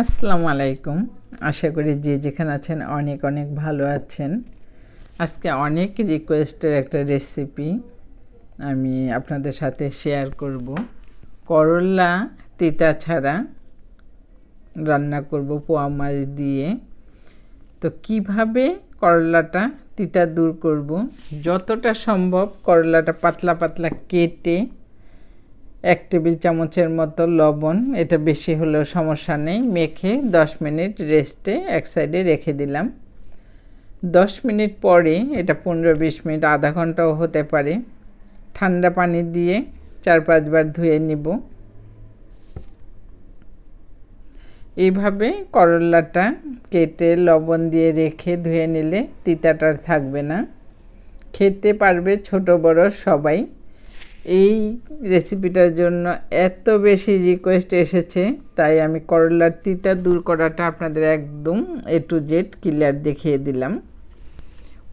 আসসালামু আলাইকুম। আশা করি যে যেখানে আছেন অনেক অনেক ভালো আছেন। আজকে অনেক রিকোয়েস্টের একটা রেসিপি আমি আপনাদের সাথে শেয়ার করব। করলা, তিতা ছাড়া রান্না করব পোয়া মাছ দিয়ে। তো কীভাবে করলাটা তিতা দূর করব? যতটা সম্ভব করলাটা পাতলা পাতলা কেটে এক টেবিল চামচের মতো লবণ, এটা বেশি হলেও সমস্যা নেই, মেখে দশ মিনিট রেস্টে এক সাইডে রেখে দিলাম। দশ মিনিট পরে এটা পনেরো বিশ মিনিট, আধা ঘন্টাও হতে পারে। ঠান্ডা পানি দিয়ে চার পাঁচবার ধুয়ে নিব। এইভাবে করলাটা কেটে লবণ দিয়ে রেখে ধুয়ে নিলে তিতাটার থাকবে না। খেতে পারবে ছোট বড় সবাই। এই রেসিপিটার জন্য এত বেশি রিকোয়েস্ট এসেছে, তাই আমি করলার তিতা দূর করাটা আপনাদের একদম এ টু জেড ক্লিয়ার দেখিয়ে দিলাম।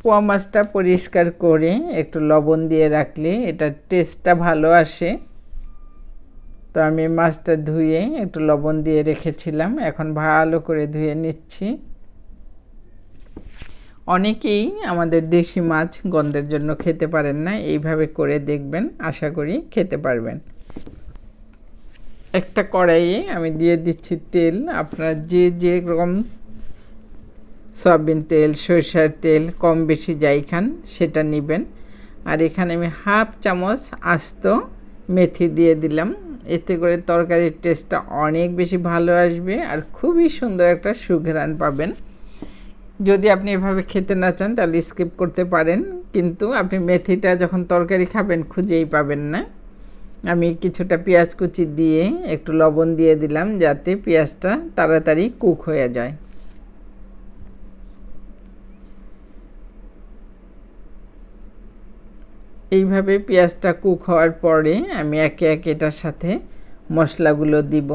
পোয়া মাছটা পরিষ্কার করে একটু লবণ দিয়ে রাখলে এটার টেস্টটা ভালো আসে। তো আমি মাছটা ধুয়ে একটু লবণ দিয়ে রেখেছিলাম, এখন ভালো করে ধুয়ে নিচ্ছি। অনেকেই আমাদের দেশি মাছ গন্ধের জন্য খেতে পারেন না, এইভাবে করে দেখবেন, আশা করি খেতে পারবেন। একটা কড়াইয়ে আমি দিয়ে দিচ্ছি তেল, আপনার যে যে রকম সয়াবিন তেল, সরিষার তেল কম বেশি যাই খান, সেটা নেবেন। আর এখানে আমি হাফ চামচ আস্ত মেথি দিয়ে দিলাম, এতে করে তরকারির টেস্টটা অনেক বেশি ভালো আসবে আর খুবই সুন্দর একটা সুঘ্রাণ পাবেন। যদি আপনি এভাবে খেতে না চান, তাহলে স্কিপ করতে পারেন। কিন্তু আপনি মেথিটা যখন তরকারি খাবেন, খুঁজেই পাবেন না। আমি কিছুটা পেঁয়াজ কুচি দিয়ে একটু লবণ দিয়ে দিলাম, যাতে পেঁয়াজটা তাড়াতাড়ি কুক হয়ে যায়। এইভাবে পেঁয়াজটা কুক হওয়ার পরে আমি একে একে এটার সাথে মশলাগুলো দিব।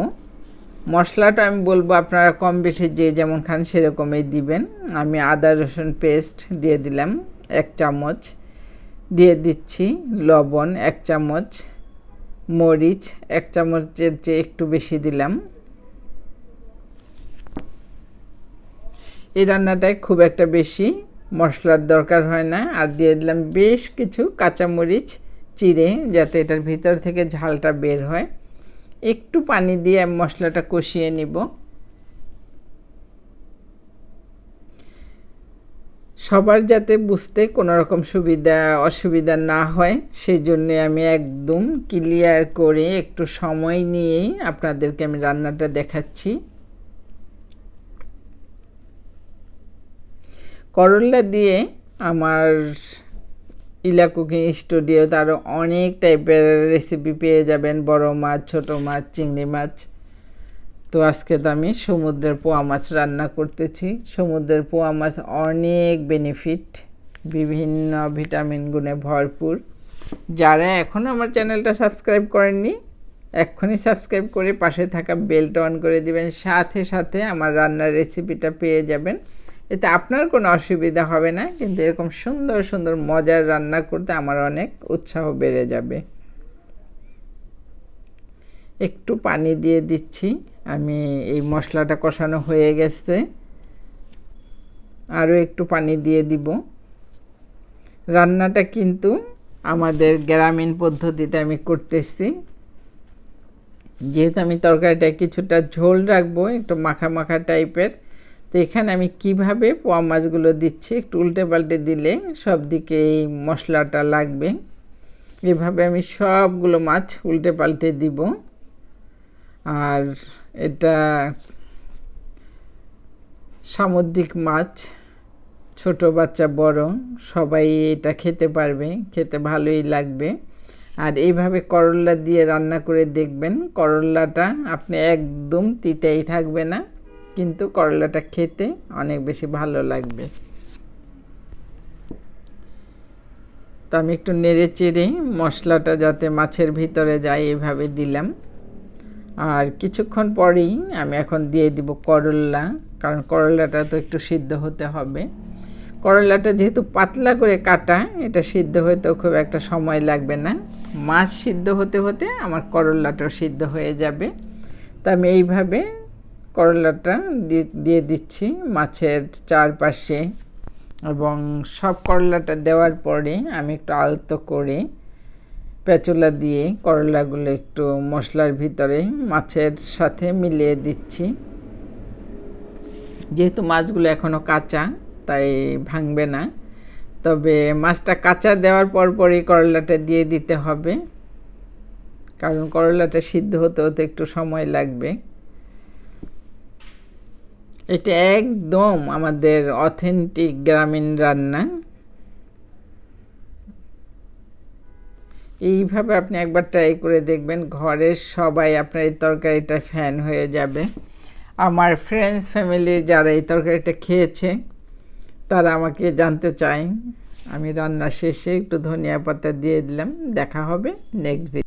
মশলাটা আমি বলব আপনারা কম বেশি যে যেমন খান সেরকমই দিবেন। আমি আদা, রসুন পেস্ট দিয়ে দিলাম এক চামচ। দিয়ে দিচ্ছি লবণ এক চামচ। মরিচ এক চামচের চেয়ে একটু বেশি দিলাম। এই রান্নাটায় খুব একটা বেশি মশলার দরকার হয় না। আর দিয়ে দিলাম বেশ কিছু কাঁচামরিচ, চিড়ে যাতে এটার ভিতর থেকে ঝালটা বের হয়। একটু পানি দিয়ে মশলাটা কষিয়ে নিব। সবার যাতে বুঝতে কোনো রকম সুবিধা, অসুবিধা না হয় সেই জন্যে আমি একদম ক্লিয়ার করে একটু সময় নিয়েই আপনাদেরকে আমি রান্নাটা দেখাচ্ছি। করল্লা দিয়ে আমার ইলা কুকিং স্টুডিওতে আরও অনেক টাইপের রেসিপি পেয়ে যাবেন, বড় মাছ, ছোট মাছ, চিংড়ি মাছ। তো আজকে তো আমি সমুদ্রের পোয়া মাছ রান্না করতেছি। সমুদ্রের পোয়া মাছ অনেক বেনিফিট বিভিন্ন ভিটামিন গুণে ভরপুর। যারা এখনও আমার চ্যানেলটা সাবস্ক্রাইব করেননি, এক্ষুনি সাবস্ক্রাইব করে পাশে থাকা বেলটা অন করে দিবেন। সাথে সাথে আমার রান্নার রেসিপিটা পেয়ে যাবেন। এতে আপনার কোনো অসুবিধা হবে না, কিন্তু এরকম সুন্দর সুন্দর মজার রান্না করতে আমার অনেক উৎসাহ বেড়ে যাবে। একটু পানি দিয়ে দিচ্ছি, আমি এই মশলাটা কষানো হয়ে গেছে। আরও একটু পানি দিয়ে দিব। রান্নাটা কিন্তু আমাদের গ্রামীণ পদ্ধতিতে আমি করতেছি। যেহেতু আমি তরকারিটা কিছুটা ঝোল রাখব, একটু মাখা মাখা টাইপের তো এখানে আমি কীভাবে পোয়া মাছগুলো দিচ্ছি? একটু উল্টে পাল্টে দিলে সব দিকে এই মশলাটা লাগবে। এভাবে আমি সবগুলো মাছ উল্টে পাল্টে দিব। আর এটা সামুদ্রিক মাছ, ছোট বাচ্চা, বড়, সবাই এটা খেতে পারবে, খেতে ভালোই লাগবে। আর এইভাবে করল্লা দিয়ে রান্না করে দেখবেন করল্লাটা আপনি একদম তিতেই থাকবে না। কিন্তু করলাটা খেতে অনেক বেশি ভালো লাগবে। তো আমি একটু নেড়ে চেড়ে মশলাটা যাতে মাছের ভিতরে যায় এভাবে দিলাম। আর কিছুক্ষণ পরেই আমি এখন দিয়ে দিব করল্লা কারণ করলাটা তো একটু সিদ্ধ হতে হবে। করলাটা যেহেতু পাতলা করে কাটা, এটা সিদ্ধ হতেও খুব একটা সময় লাগবে না। মাছ সিদ্ধ হতে হতে আমার করল্লাটাও সিদ্ধ হয়ে যাবে। তো আমি এইভাবে করলাটা দিয়ে দিচ্ছি মাছের চারপাশে এবং সব করলাটা দেওয়ার পরে আমি একটু আলতো করে পেঁচুলা দিয়ে করলাগুলো একটু মশলার ভিতরে মাছের সাথে মিলিয়ে দিচ্ছি। যেহেতু মাছগুলো এখনও কাঁচা, তাই ভাঙবে না। তবে মাছটা কাঁচা দেওয়ার পর পরই করলাটা দিয়ে দিতে হবে। কারণ করলাটা সিদ্ধ হতে হতে একটু সময় লাগবে। এটা একদম আমাদের অথেন্টিক গ্রামীণ রান্না। এইভাবে আপনি একবার ট্রাই করে দেখবেন, ঘরের সবাই আপনার এই তরকারিটা ফ্যান হয়ে যাবে। আমার ফ্রেন্ডস ফ্যামিলির যারা এই তরকারিটা খেয়েছে, তারা আমাকে জানতে চায়। আমি রান্না শেষে একটু ধনিয়া পাতা দিয়ে দিলাম, দেখা হবে নেক্সট